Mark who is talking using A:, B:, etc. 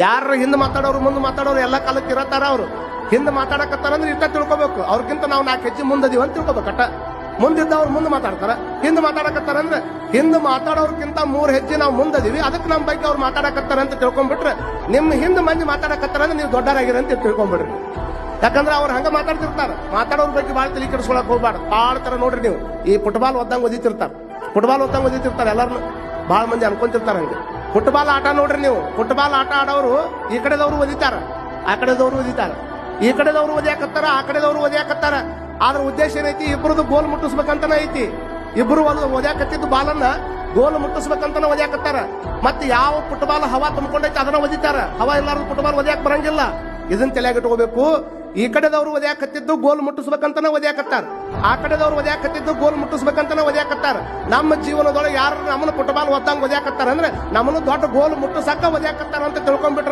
A: ಯಾರ ಹಿಂದೆ ಮಾತಾಡೋರು, ಮುಂದೆ ಮಾತಾಡೋರು ಎಲ್ಲ ಕಾಲಕ್ಕೆ ಇರತ್ತಾರ ಅವರು. ಹಿಂದೆ ಮಾತಾಡಕತ್ತಾರ ಅಂದ್ರೆ ಇಟ್ಟ ತಿಳ್ಕೊಬೇಕು. ಅವ್ರಿಗಿಂತ ನಾವು ನಾಲ್ಕು ಹೆಜ್ಜೆ ಮುಂದದೀವಿ ಅಂತ ತಿಳ್ಕೊಬೇಕು ಅಟ್ಟ. ಮುಂದಿದ್ದವ್ರು ಮುಂದೆ ಮಾತಾಡ್ತಾರ. ಹಿಂದೆ ಮಾತಾಡಕತ್ತಾರ ಅಂದ್ರೆ ಹಿಂದೆ ಮಾತಾಡೋರ್ಕಿಂತ ಮೂರು ಹೆಜ್ಜೆ ನಾವು ಮುಂದದೀವಿ ಅದಕ್ಕೆ ನಮ್ಮ ಬಗ್ಗೆ ಅವ್ರು ಮಾತಾಡಕತ್ತಾರ ಅಂತ ತಿಳ್ಕೊಂಡ್ಬಿಟ್ರೆ ನಿಮ್ಮ ಹಿಂದೆ ಮಂದಿ ಮಾತಾಡಕತ್ತಾರ ಅಂದ್ರೆ ನೀವು ದೊಡ್ಡರಾಗಿರ ಅಂತ ತಿಳ್ಕೊಂಡ್ಬಿಡ್ರಿ ಯಾಕಂದ್ರೆ ಅವ್ರು ಹಂಗ ಮಾತಾಡ್ತಿರ್ತಾರ. ಮಾತಾಡೋರ್ ಬಗ್ಗೆ ಭಾಳ ತಲೆ ಕೆಡಿಸ್ಕೊಳಕ್ ಹೋಗ್ಬಾರ್ದು. ಆಡ್ತಾರ ನೋಡ್ರಿ ನೀವು. ಈ ಫುಟ್ಬಾಲ್ ಒದ್ದಂಗ್ ಓದಿತಿರ್ತಾರ ಫುಟ್ಬಾಲ್ ಒದ್ದಂಗ್ ಒದಿತಿರ್ತಾರೆ ಎಲ್ಲಾರು ಭಾಳ ಮಂದಿ ಅನ್ಕೊಂತಿರ್ತಾರ ಹಂಗೆ. ಫುಟ್ಬಾಲ್ ಆಟ ನೋಡ್ರಿ ನೀವು. ಫುಟ್ಬಾಲ್ ಆಟ ಆಡೋರು ಈ ಕಡೆದವ್ರು ಓದಿತಾರ, ಆ ಕಡೆದವ್ರು ಓದಿತಾರ. ಈ ಕಡೆದವ್ರು ಓದಿಯಾಕತ್ತಾರ, ಆ ಕಡೆದವ್ರು ಓದಿಯಾಕತ್ತಾರ. ಆದ್ರ ಉದ್ದೇಶ ಏನೈತಿ? ಇಬ್ಬರದು ಗೋಲ್ ಮುಟ್ಟಿಸ್ಬೇಕಂತನ ಐತಿ. ಇಬ್ರು ಒಂದು ಓದ್ಯಾಕತ್ತಿದ್ದು ಬಾಲನ್ನ ಗೋಲ್ ಮುಟ್ಟಿಸ್ಬೇಕಂತನ ಓದ್ಯಾಕತ್ತಾರ. ಮತ್ತೆ ಯಾವ ಫುಟ್ಬಾಲ್ ಹವಾ ತುಂಬಿಕೊಂಡೈತಿ ಅದನ್ನ ಓದಿತಾರ. ಹವಾ ಇಲ್ಲಾರ್ದು ಫುಟ್ಬಾಲ್ ಓದ್ಯಾಕ ಬರಂಗಿಲ್ಲ. ಇದನ್ನ ತಲೆಯಾಗ ಇಟ್ಕೋಬೇಕು. ಈ ಕಡೆದವರು ಒದ್ಯಾಕತ್ತಿದ್ದು ಗೋಲ್ ಮುಟ್ಟಿಸ್ಬೇಕಂತನ ಒದ್ಯಾಕತ್ತಾರ. ಆ ಕಡೆದವ್ರು ಒದ್ಯಾಕತ್ತಿದ್ದು ಗೋಲ್ ಮುಟ್ಟಿಸ್ಬೇಕಂತನ ಒದ್ಯಾಕತ್ತಾರ. ನಮ್ಮ ಜೀವನದೊಳಗೆ ಯಾರು ನಮ್ಮನ್ನ ಫುಟ್ಬಾಲ್ ಒದ್ದಂಗ್ ಒದ್ಯಾಕತ್ತಾರ ಅಂದ್ರೆ ನಮ್ಮನ್ನು ದೊಡ್ಡ ಗೋಲ್ ಮುಟ್ಟಿಸಕ್ಕ ಒದ್ಯಾಕತ್ತಾರ ಅಂತ ತಿಳ್ಕೊಂಡ್ಬಿಟ್ರೆ